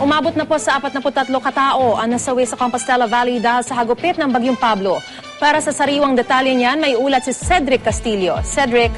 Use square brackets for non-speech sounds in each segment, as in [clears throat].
Umabot na po sa 43 katao ang nasawi sa Compostela Valley dahil sa hagupit ng Bagyong Pablo. Para sa sariwang detalye niyan, may ulat si Cedric Castillo. Cedric,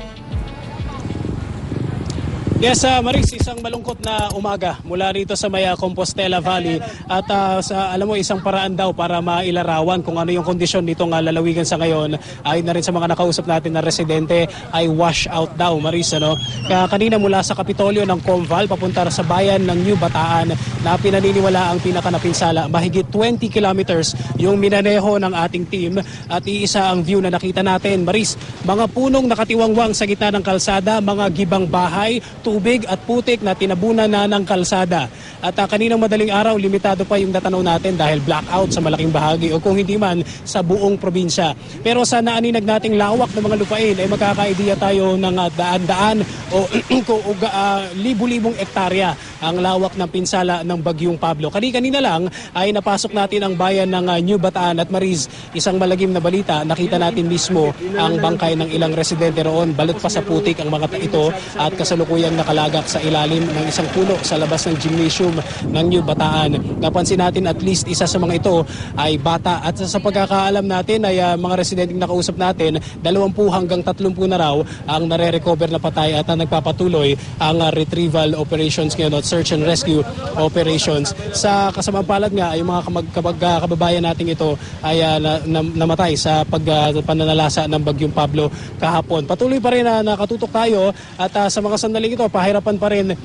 Yes, uh, Maris, isang malungkot na umaga mula rito sa Maya Compostela Valley. At ah, sa alam mo isang paraan daw para mailarawan kung ano yung kondisyon nitong uh, lalawigan sa ngayon. Ay na rin sa mga nakausap natin na residente ay wash out daw Maris ano. Kaya kanina mula sa Kapitolyo ng Conval papunta sa bayan ng New Bataan na pinaniniwala ang pinakanapinsala. Mahigit 20 kilometers yung minaneho ng ating team. At iisa ang view na nakita natin. Maris mga punong nakatiwangwang sa gitna ng kalsada mga gibang bahay tubig at putik na tinabunan na ng kalsada. At uh, kaninang madaling araw, limitado pa yung natanaw natin dahil blackout sa malaking bahagi o kung hindi man sa buong probinsya. Pero sa naaninag nating lawak ng mga lupain ay magkakaideya tayo ng uh, daan-daan o [clears throat] uh, libu-libong ektarya ang lawak ng pinsala ng Bagyong Pablo. Kani-kanina lang ay napasok natin ang bayan ng uh, New Bataan at Mariz. Isang malagim na balita, nakita natin mismo ang bangkay ng ilang residente roon. Balot pa sa putik ang mga ito at kasalukuyang nakalagak sa ilalim ng isang puno sa labas ng gymnasium ng New Bataan. Napansin natin at least isa sa mga ito ay bata at sa pagkakaalam natin ay uh, mga residenteng nakausap natin, 20 hanggang 30 na raw ang nare-recover na patay at uh, nagpapatuloy ang uh, retrieval operations ngayon at search and rescue operations. Sa kasamang palad nga ay mga kamag, kamag, kababayan nating ito ay uh, na, na, namatay sa pag, uh, pananalasa ng Bagyong Pablo kahapon. Patuloy pa rin na uh, nakatutok tayo at uh, sa mga sandaling ito pahirapan pa rin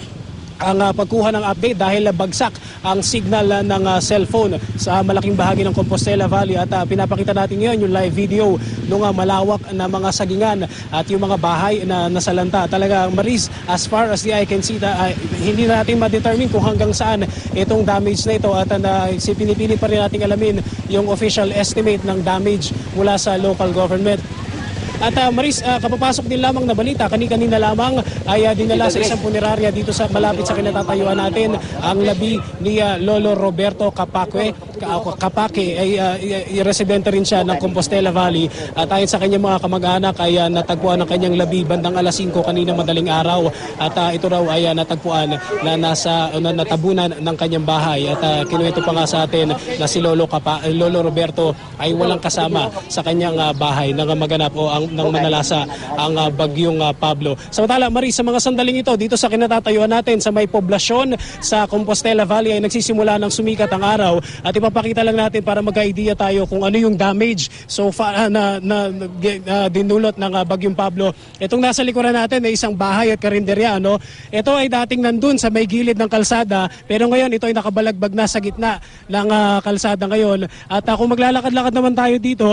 ang uh, pagkuha ng update dahil bagsak ang signal uh, ng uh, cellphone sa malaking bahagi ng Compostela Valley at uh, pinapakita natin ngayon yung live video ng uh, malawak na mga sagingan at yung mga bahay na nasalanta. Talaga Maris, as far as the eye can see, uh, hindi natin ma-determine kung hanggang saan itong damage na ito at uh, pinipili pa rin natin alamin yung official estimate ng damage mula sa local government. At uh, Maris, uh, kapapasok din lamang na balita, kani-kanina lamang ay uh, dinala sa isang punerarya dito sa malapit sa kinatatayuan natin ang labi ni uh, Lolo Roberto Capacque. Kapake ay uh, residente rin siya ng Compostela Valley. At ayon sa kanyang mga kamag-anak ay uh, natagpuan ang kanyang labi bandang alas 5 kanina madaling araw. At uh, ito raw ay uh, natagpuan na nasa na, natabunan ng kanyang bahay. At uh, kinuwento pa nga sa atin na si Lolo Kapa, Lolo Roberto ay walang kasama sa kanyang uh, bahay. Nang maganap o ang ng manalasa ang uh, bagyong uh, Pablo. Samantala, Marie, sa mga sandaling ito, dito sa kinatatayuan natin sa may poblasyon sa Compostela Valley ay nagsisimula ng sumikat ang araw at ipapakita lang natin para magka-idea tayo kung ano yung damage so far uh, na, na, na dinulot ng bagyong Pablo. Itong nasa likuran natin ay isang bahay at karinderya. No? Ito ay dating nandun sa may gilid ng kalsada pero ngayon ito ay nakabalagbag na sa gitna ng uh, kalsada ngayon. At uh, kung maglalakad-lakad naman tayo dito,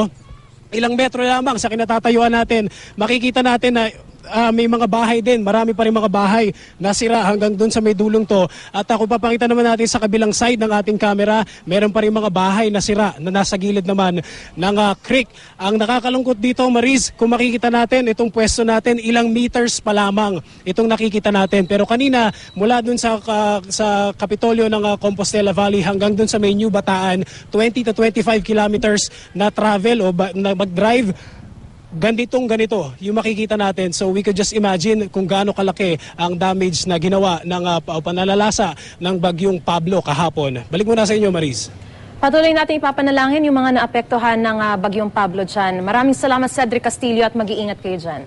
ilang metro lamang sa kinatatayuan natin, makikita natin na uh, may mga bahay din. Marami pa rin mga bahay na sira hanggang dun sa may dulong to. At ako papakita naman natin sa kabilang side ng ating camera, meron pa rin mga bahay na sira na nasa gilid naman ng uh, creek. Ang nakakalungkot dito, Maris, kung makikita natin itong pwesto natin, ilang meters pa lamang itong nakikita natin. Pero kanina, mula dun sa, uh, sa Kapitolyo ng uh, Compostela Valley hanggang dun sa may New Bataan, 20 to 25 kilometers na travel o ba, na mag-drive ganitong ganito yung makikita natin. So we could just imagine kung gaano kalaki ang damage na ginawa ng uh, panalalasa ng bagyong Pablo kahapon. Balik muna sa inyo, Maris. Patuloy natin ipapanalangin yung mga naapektuhan ng uh, bagyong Pablo dyan. Maraming salamat Cedric Castillo at mag-iingat kayo dyan.